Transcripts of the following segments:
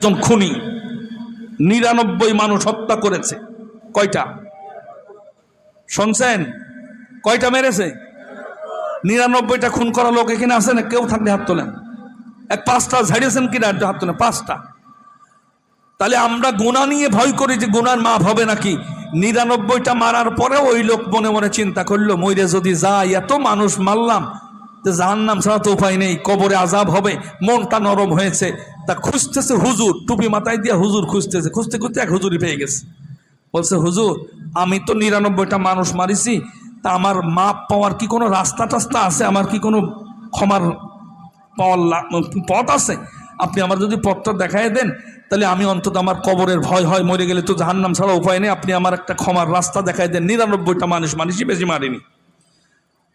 একজন খুনি। নিরানব্বই মানুষ হত্যা করেছে। কয়টা? শুনছেন? কয়টা মেরেছে? নিরানব্বইটা খুন করা লোক এখানে আছে না? কেউ থাকলে হাত তোলেন। এক পাঁচটা ঝাড়িয়েছেন কিনা? হাত তোলেন। পাঁচটা। তাহলে আমরা গুণা নিয়ে ভয় করি যে গুনার মাপ হবে নাকি? নিরানব্বইটা মারার পরে ওই লোক মনে মনে চিন্তা করল, মইরে যদি যাই, এত মানুষ মারলাম যে জাহান নাম ছাড়া তো উপায় নেই, কবরে আজাব হবে, মনটা নরম হয়েছে। তা খুঁজতেছে হুজুর, টুপি মাথায় দিয়ে হুজুর খুঁজতেছে, খুঁজতে খুঁজতে এক হুজুরি পেয়ে গেছে। বলছে, হুজুর, আমি তো নিরানব্বইটা মানুষ মারিছি, তা আমার মাপ পাওয়ার কি কোনো রাস্তা টাস্তা আছে? আমার কি কোনো ক্ষমার পাওয়ার পথ আছে? আপনি আমার যদি পথটা দেখায় দেন, তাহলে আমি অন্তত আমার কবরের ভয় হয়, মরে গেলে তো জাহান্নাম ছাড়া উপায় নেই। আপনি আমার একটা ক্ষমার রাস্তা দেখায় দেন। নিরানব্বইটা মানুষ মানুষই বেশি মারিনি।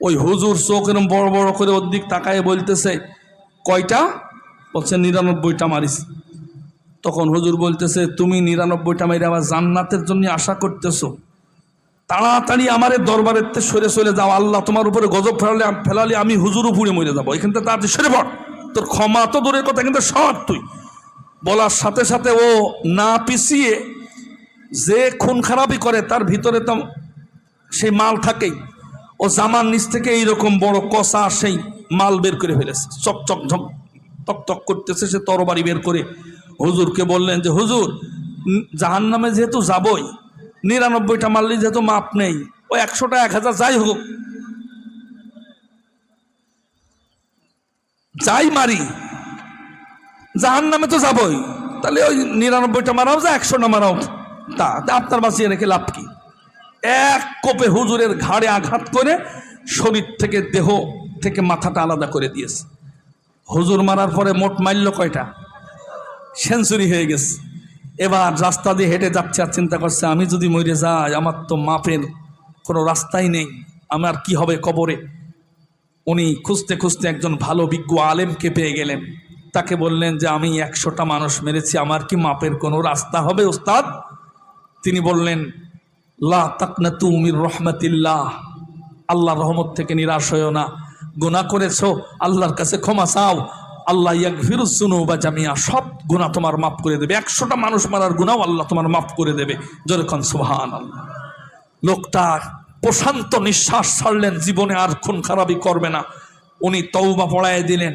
ওই হুজুর চোখ এরম বড় বড় করে ওর দিক তাকায় বলতেছে, কয়টা? বলছে, নিরানব্বইটা মারিস। তখন হুজুর বলতেছে, তুমি নিরানব্বইটা মারি আবার জান্নাতের জন্য আশা করতেছো। তাড়াতাড়ি আমার দরবারের সরে চলে যাও। আল্লাহ তোমার উপরে গজব ফেলালে ফেলালে আমি হুজুর উপরে মরে যাব। এখান থেকে তাড়াতাড়ি সরে পড়। তোর ক্ষমা তো দূরের কথা কিন্তু সৎ তুই। বলার সাথে সাথে ও না পিছিয়ে যে খুন খারাপি করে, তার ভিতরে তো সেই মাল থাকেই। ও জামার নিচ থেকে এইরকম বড় কষা সেই মাল বের করে ফেলেছে। চক চক, ঝক, টক টক করতেছে সে তরবারি বের করে। হুজুরকে বললেন যে, হুজুর জাহান নামে যেহেতু যাবই, নিরানব্বইটা মারলি যেহেতু মাপ নেই, ও একশোটা এক হাজার যাই হোক। যাই মারি জাহান নামে তো যাবই, তাহলে ওই নিরানব্বইটা মারাও যা একশোটা মারাও তা আপনার বাঁচিয়ে রেখে লাভ কি? এক কোপে হুজুরের ঘাড়ে আঘাত করে শরীর থেকে দেহ থেকে মাথাটা আলাদা করে দিয়েছে। হুজুর মারার পরে মোট মারল কয়টা? সেঞ্চুরি হয়ে গেছে। এবার রাস্তা দিয়ে হেঁটে যাচ্ছে আর চিন্তা করছে, আমি যদি মরে যাই, আমার তো মাপের কোনো রাস্তাই নেই, আমার কি হবে কবরে? উনি খুঁজতে খুঁজতে একজন ভালো বিজ্ঞ আলেমকে পেয়ে গেলেন। তাকে বললেন যে, আমি একশোটা মানুষ মেরেছি, আমার কি মাপের কোনো রাস্তা হবে, ওস্তাদ? তিনি বললেন লা তাকনা তুমির রহমতিল্লাহ। আল্লাহর রহমত থেকে নিরাশ হয়েও না। গুণা করেছ, আল্লাহর কাছে ক্ষমা চাও। আল্লাহ ইয়াকফিরুসুনু বা জামিয়া। সব গুণা তোমার মাফ করে দেবে। একশোটা মানুষ মারার গুণাও আল্লাহ তোমার মাফ করে দেবে। যেরকম সুবহান আল্লাহ লোকটা প্রশান্ত নিঃশ্বাস ছাড়লেন, জীবনে আর খুন খারাপই করবে না। উনি তৌবা পড়ায় দিলেন,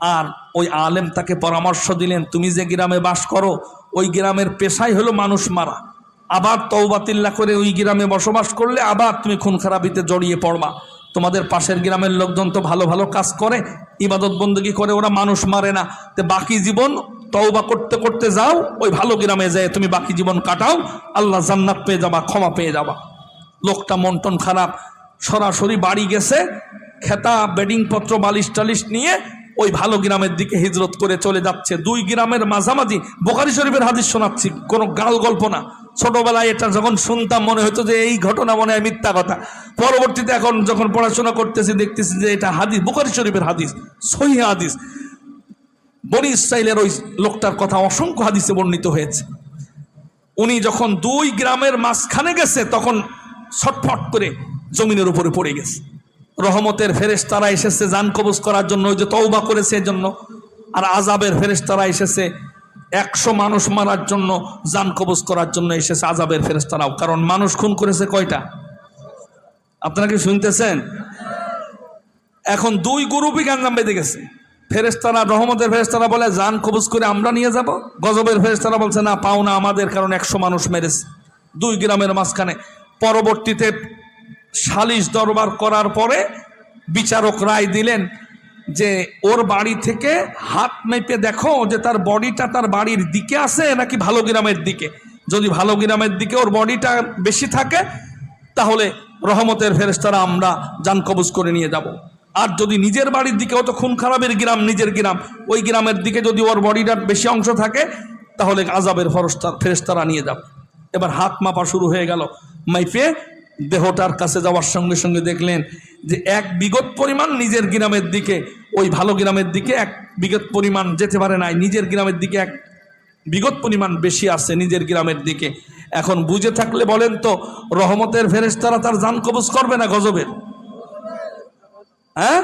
আর ওই আলেম তাকে পরামর্শ দিলেন, তুমি যে গ্রামে বাস করো, ওই গ্রামের পেশাই হলো মানুষ মারা। আবার তৌবাতিল্লা করে ওই গ্রামে বসবাস করলে আবার তুমি খুন খারাপিতে জড়িয়ে পড়বা। তোমাদের পাশের গ্রামের লোকজন তো ভালো ভালো কাজ করে, ইবাদত বন্দী করে, ওরা মানুষ মারে না। তো বাকি জীবন তওবা করতে করতে যাও, ওই ভালো গ্রামে যায় তুমি বাকি জীবন কাটাও, আল্লাহ জান্নাত পেয়ে যাবা, ক্ষমা পেয়ে যাবা। লোকটা মন টন খারাপ, সরাসরি বাড়ি গেছে, খেতা বেডিংপত্র বালিশ টালিশ নিয়ে ওই ভালো গ্রামের দিকে হিজরত করে চলে যাচ্ছে। দুই গ্রামের মাঝামাঝি, বোখারি শরীফের হাদিস শোনাচ্ছি, কোনো গাল গল্প না। ছোটবেলায় এটা যখন শুনতাম, মনে হতো যে এই ঘটনা মনে হয় মিথ্যা কথা। পরবর্তীতে এখন যখন পড়াশোনা করতেছি, দেখতেছি যে এটা হাদিস, বোখারি শরীফের হাদিস, সহি হাদিস। বনি ইসরাইলের ওই লোকটার কথা অসংখ্য হাদিসে বর্ণিত হয়েছে। উনি যখন দুই গ্রামের মাঝখানে গেছে, তখন ছটফট করে জমিনের উপরে পড়ে গেছে। রহমতের ফেরেশ তারা এসেছে যান কবজ করার জন্য, ওই যে তৌবা করেছে এজন্য। আর আজাবের ফেরেশ তারা এসেছে একশো মানুষ মারার জন্য যান কবজ করার জন্য এসেছে আজাবের ফেরেশ তারাও কারণ মানুষ খুন করেছে কয়টা? আপনারা কি শুনতেছেন? এখন দুই গ্রুপই গাঞ্জাম বেঁধে গেছে। ফেরেস্তারা রহমতের ফেরেস্তারা বলে, যান কবজ করে আমরা নিয়ে যাব? গজবের ফেরেস্তারা বলছে, না, পাও না, আমাদের কারণ একশো মানুষ মেরেছে। দুই গ্রামের মাঝখানে। পরবর্তীতে সালিশ দরবার করার পরে বিচারক রায় দিলেন যে ওর বাড়ি থেকে হাত মেপে দেখো যে তার বডিটা তার বাড়ির দিকে আছে নাকি ভালো গ্রামের দিকে। যদি ভালো গ্রামের দিকে ওর বডিটা বেশি থাকে, তাহলে রহমতের ফেরেস্তারা আমরা যান কবজ করে নিয়ে যাব। আর যদি নিজের বাড়ির দিকে অত খুন খারাপের গ্রাম, নিজের গ্রাম, ওই গ্রামের দিকে যদি ওর বডিটার বেশি অংশ থাকে, তাহলে আজাবের ফরস্তার ফেরেস্তারা নিয়ে যাব। এবার হাত মাপা শুরু হয়ে গেল। মাইপে দেহটার কাছে যাওয়ার সঙ্গে সঙ্গে দেখলেন যে এক বিগত পরিমাণ নিজের গ্রামের দিকে ওই ভালো গ্রামের দিকে এক বিগত পরিমাণ যেতে পারে নাই। নিজের গ্রামের দিকে এক বিগত পরিমাণ বেশি আছে নিজের গ্রামের দিকে। এখন বুঝে থাকলে বলেন তো, রহমতের ফেরেশতারা তার জান কবজ করবে না গজবের? হ্যাঁ?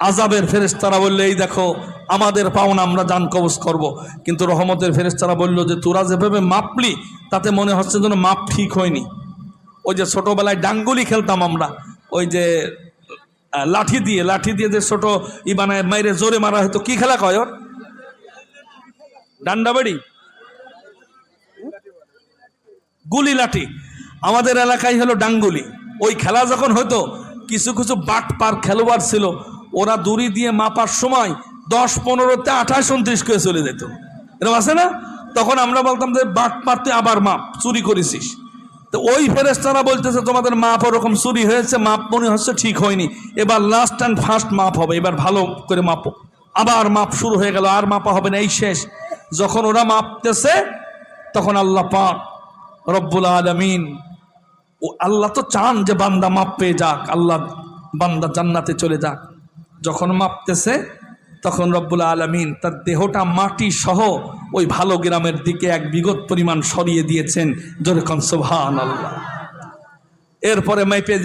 আজাবের ফেরেস্তারা বললে, এই দেখো, আমাদের পাওনা আমরা যান কবজ করব। কিন্তু রহমতের ফেরেস্তারা বলল যে, তোরা যেভাবে মাপলি, তাতে মনে হচ্ছে যেন মাপ ঠিক হয়নি। ওই যে ছোটোবেলায় ডাঙ্গুলি খেলতাম আমরা। ওই যে লাঠি দিয়ে লাঠি দিয়ে যে ছোট ই বানায়, মাইরে জোরে মারা হয়তো কি খেলা কয় ওর? ডান্ডা বাড়ি? গুলি লাঠি। আমাদের এলাকায় হলো ডাঙ্গুলি। ওই খেলা যখন হতো কিছু কিছু বাট পার খেলোয়াড় ছিল, ওরা দড়ি দিয়ে মাপার সময় দশ, পনেরোতে আঠাশ, উনত্রিশ করে চলে যেত। এরকম আছে না? তখন আমরা বলতাম যে বাট পারতে আবার মাপ, চুরি করেছিস। তো ওই ফেরেস্তারা বলতেছে, তোমাদের মাপ ওরকম চুরি হয়েছে, মাপ মনে হচ্ছে ঠিক হয়নি। এবার লাস্ট অ্যান্ড ফার্স্ট মাপ হবে, এবার ভালো করে মাপো। আবার মাপ শুরু হয়ে গেল, আর মাপা হবে না, এই শেষ। যখন ওরা মাপতেছে, তখন আল্লাহ পাক রব্বুল আলমিন, ও আল্লাহ তো চান যে বান্দা মাপ পেয়ে যাক, আল্লাহ বান্দা জান্নাতে চলে যাক। যখন মাপতেছে, তখন রব্বুল আলমিন তার দেহটা মাটি সহ ওই ভালো গ্রামের দিকে এক বিগত পরিমাণ সরিয়ে দিয়েছেন যেরকম সোভান আল্লাহ এরপরে মাইপে যে